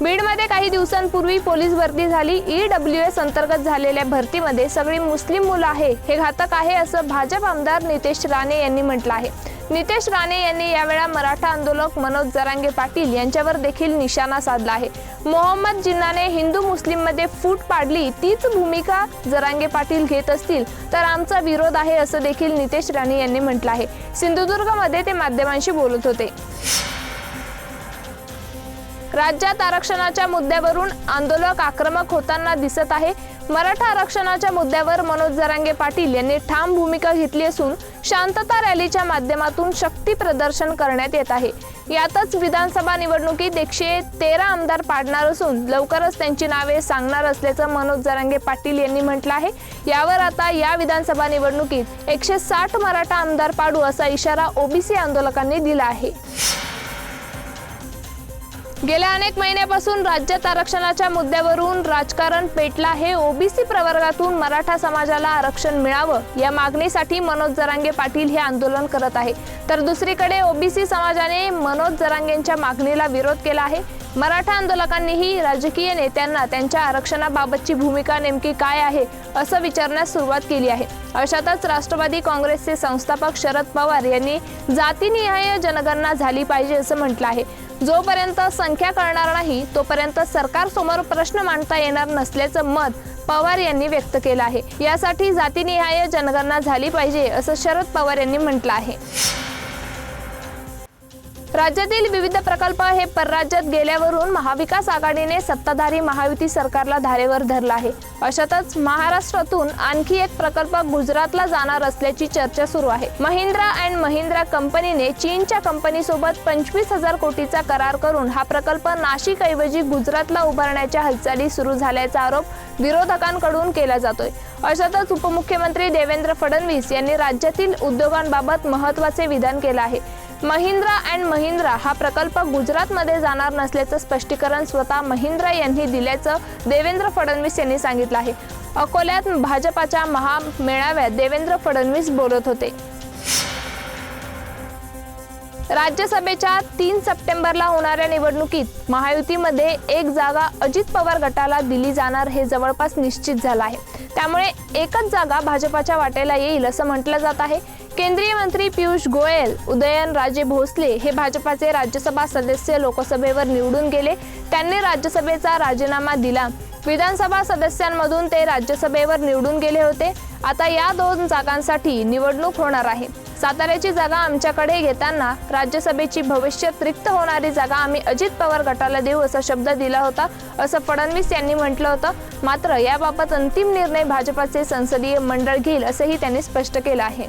बीडमध्ये काही दिवसांपूर्वी पोलीस भरती झाली. ई डब्ल्यू एस अंतर्गत झालेल्या भरतीमध्ये सगळी मुस्लिम मुलं आहे हे घातक आहे असं भाजप आमदार नितेश राणे यांनी म्हटलं आहे. नितेश राणे यांनी यावेळा मराठा आंदोलक मनोज जरांगे पाटील यांच्यावर देखील निशाणा साधला आहे. मोहम्मद जिन्नाने हिंदू मुस्लिममध्ये फूट पाडली तीच भूमिका जरांगे पाटील घेत असतील तर आमचा विरोध आहे असं देखील नितेश राणे यांनी म्हटलं आहे. सिंधुदुर्गमध्ये ते माध्यमांशी बोलत होते. राज्यात आरक्षणाच्या मुद्द्यावरून आंदोलक आक्रमक होताना दिसत आहे. मराठा आरक्षणाच्या मुद्द्यावर मनोज जरांगे पाटील यांनी ठाम भूमिका घेतली असून शांतता रॅलीच्या माध्यमातून शक्ती प्रदर्शन करण्यात येत आहे. यातच विधानसभा निवडणुकीत एकशे तेरा आमदार पाडणार असून लवकरच त्यांची नावे सांगणार असल्याचं मनोज जरांगे पाटील यांनी म्हटलं आहे. यावर आता या विधानसभा निवडणुकीत एकशे साठ मराठा आमदार पाडू असा इशारा ओबीसी आंदोलकांनी दिला आहे. गेल्या अनेक महिन्यापासून राज्यात आरक्षणाच्या मुद्द्यावरून राजकारण पेटला हे ओबीसी प्रवर्गातून मराठा समाजाला आरक्षण मिळावं या मागणीसाठी मनोज जरांगे पाटील हे आंदोलन करत आहे. तर दुसरीकडे ओबीसी समाजाने मनोज जरांगेंच्या मागणीला विरोध केला आहे. मराठा आंदोलकांनीही राजकीय नेत्यांना त्यांच्या आरक्षणाबाबतची भूमिका नेमकी काय आहे असं विचारण्यास सुरुवात केली आहे. अशातच राष्ट्रवादी काँग्रेसचे संस्थापक शरद पवार यांनी जातीनिहाय जनगणना झाली पाहिजे असं म्हटलं आहे. जोपर्यंत संख्या कळणार नाही तोपर्यंत सरकारसमोर प्रश्न मांडता येणार नसल्याचं मत पवार यांनी व्यक्त केलं आहे. यासाठी जातीनिहाय जनगणना झाली पाहिजे असं शरद पवार यांनी म्हटलं आहे. राज्यातील विविध प्रकल्प हे परराज्यात गेल्यावरून महाविकास आघाडीने सत्ताधारी महायुती सरकारला धारेवर धरला आहे. अशातच महाराष्ट्रातून आणखी एक प्रकल्प गुजरातला जाणार असल्याची चर्चा सुरू आहे. महिंद्रा अँड महिंद्रा कंपनीने चीनच्या कंपनीसोबत पंचवीस हजार कोटीचा करार करून हा प्रकल्प नाशिक ऐवजी गुजरातला उभारण्याच्या हालचाली सुरू झाल्याचा आरोप विरोधकांकडून केला जातोय. अशातच उपमुख्यमंत्री देवेंद्र फडणवीस यांनी राज्यातील उद्योगांबाबत महत्त्वाचे विधान केलं आहे. महिंद्रा अँड महिंद्रा हा प्रकल्प गुजरातमध्ये जाणार नसल्याचं स्पष्टीकरण स्वतः महिंद्रा यांनी दिल्याचं देवेंद्र फडणवीस यांनी सांगितलं आहे. अकोल्यात भाजपाच्या महामेळाव्यात देवेंद्र फडणवीस बोलत होते. राज्यसभेच्या तीन सप्टेंबरला होणाऱ्या निवडणुकीत महायुतीमध्ये एक जागा अजित पवार गटाला दिली जाणार हे जवळपास निश्चित झालं आहे. त्यामुळे एकच जागा भाजपाच्या वाटेला येईल असं म्हटलं जात आहे. केंद्रीय मंत्री पियुष गोयल उदयन राजे भोसले हे भाजपाचे राज्यसभा सदस्य लोकसभेवर निवडून गेले. त्यांनी राज्यसभेचा राजीनामा दिला. विधानसभा सदस्यांमधून ते राज्यसभेवर निवडून गेले होते. आता या दोन जागांसाठी निवडणूक होणार आहे. साताऱ्याची जागा आमच्याकडे घेताना राज्यसभेची भविष्यात रिक्त होणारी जागा आम्ही अजित पवार गटाला देऊ असा शब्द दिला होता असं फडणवीस यांनी म्हटलं होतं. मात्र याबाबत अंतिम निर्णय भाजपाचे संसदीय मंडळ घेईल असंही त्यांनी स्पष्ट केलं आहे.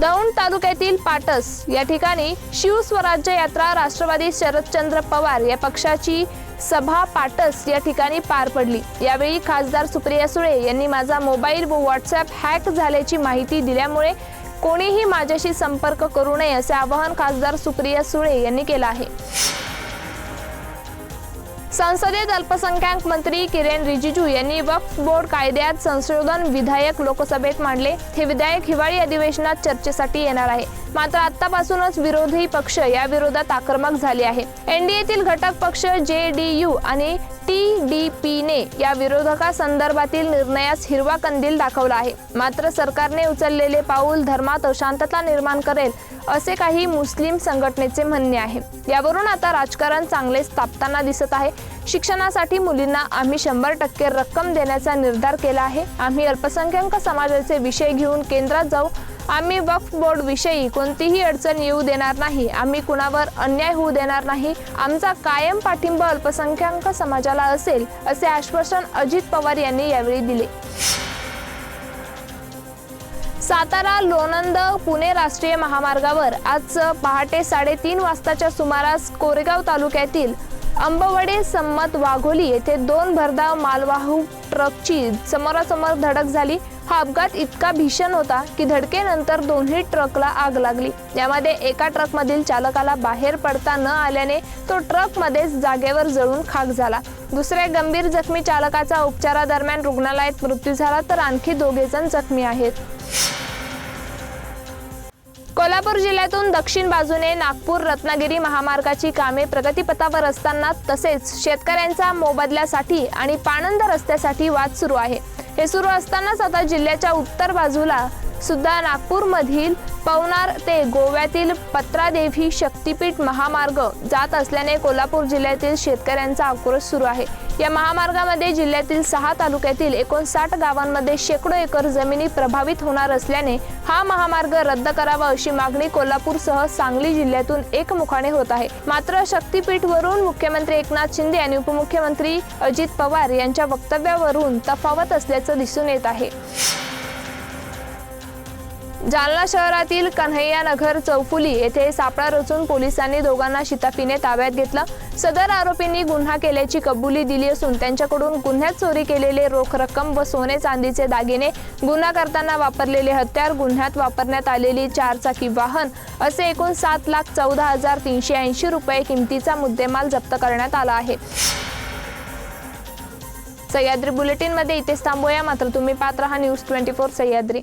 दौंड तालुक्यातील पाटस या ठिकाणी शिवस्वराज्य यात्रा राष्ट्रवादी शरदचंद्र पवार या पक्षाची सभा पाटस या ठिकाणी पार पडली. यावेळी खासदार सुप्रिया सुळे यांनी माझा मोबाईल व व्हॉट्सअप हॅक झाल्याची माहिती दिल्यामुळे कोणीही माझ्याशी संपर्क करू नये असे आवाहन खासदार सुप्रिया सुळे यांनी केलं आहे. संसदेत अल्पसंख्याक मंत्री किरेन रिजिजू यांनी वक्फ बोर्ड कायद्यात संशोधन विधेयक लोकसभेत मांडले. हे विधेयक हिवाळी अधिवेशनात चर्चेसाठी येणार आहे. मात्र आतापासूनच विरोधी पक्ष या विरोधात आक्रमक झाले आहे. एनडीएतील घटक पक्ष जे डी यू आणि टी डी पीने या विरोधकासंदर्भातील निर्णयास हिरवा कंदील दाखवला आहे. मात्र सरकारने उचललेले पाऊल धर्मात अशांतता निर्माण करेल असे काही मुस्लिम संघटनेचे म्हणणे आहे. यावरून आता राजकारण चांगलेच तापताना दिसत आहे. शिक्षणासाठी मुलींना आम्ही शंभर टक्के रक्कम देण्याचा निर्धार केला आहे. आम्ही अल्पसंख्याक समाजाचे विषय घेऊन केंद्रात जाऊ आम्ही वक्फ बोर्ड विषयी कोणतीही अडचण येऊ देणार नाही. आम्ही कुणावर अन्याय होऊ देणार नाही. आमचा कायम पाठिंबा अल्पसंख्याक समाजाला असेल असे आश्वासन अजित पवार यांनी यावेळी दिले. सातारा लोणंद पुणे राष्ट्रीय महामार्गावर आज पहाटे साडेतीन वाजताच्या सुमारास कोरेगाव तालुक्यातील अंबवडे संमत वाघोली येथे दोन भरधाव मालवाहू ट्रकची समोरासमोर धडक झाली. हा अपघात इतका भीषण होता की धडकेनंतर दोन्ही ट्रकला आग लागली. यामध्ये एका ट्रकमधील चालकाला बाहेर पडता न आल्याने तो ट्रकमध्येच जागेवर जळून खाक झाला. दुसऱ्या गंभीर जखमी चालकाचा उपचारादरम्यान रुग्णालयात मृत्यू झाला तर आणखी दोघे जण जखमी आहेत. कोल्हापूर जिल्ह्यातून दक्षिण बाजूने नागपूर रत्नागिरी महामार्गाची कामे प्रगतीपथावर असताना तसेच शेतकऱ्यांचा मोबदल्यासाठी आणि पाणंद रस्त्यासाठी वाद सुरू आहे. हे सुरू असतानाच आता जिल्ह्याच्या उत्तर बाजूला सुद्धा नागपूरमधील पवनार ते गोव्यातील पत्रादेवी शक्तीपीठ महामार्ग जात असल्याने कोल्हापूर जिल्ह्यातील शेतकऱ्यांचा आक्रोश सुरू आहे. या महामार्गामध्ये जिल्ह्यातील सहा तालुक्यातील एकोणसाठ गावांमध्ये शेकडो एकर जमिनी प्रभावित होणार असल्याने हा महामार्ग रद्द करावा अशी मागणी कोल्हापूरसह सांगली जिल्ह्यातून एकमुखाने होत आहे. मात्र शक्तीपीठवरून मुख्यमंत्री एकनाथ शिंदे आणि उपमुख्यमंत्री अजित पवार यांच्या वक्तव्यावरून तफावत असल्याचं दिसून येत आहे. जालना शहरातील कन्हैया नगर चौफुली येथे सापळा रचून पोलिसांनी दोघांना शिताफीने ताब्यात घेतलं. सदर आरोपींनी गुन्हा केल्याची कबुली दिली असून त्यांच्याकडून गुन्ह्यात चोरी केलेले रोख रक्कम व सोने चांदीचे दागिने गुन्हा करताना वापरलेले हत्यार गुन्ह्यात वापरण्यात आलेली चारचाकी वाहन असे एकूण सात लाख चौदा हजार तीनशे ऐंशी रुपये किमतीचा मुद्देमाल जप्त करण्यात आला आहे. सह्याद्री बुलेटिनमध्ये इथेच थांबूया. मात्र तुम्ही पात्र हा न्यूज ट्वेंटी फोर सह्याद्री.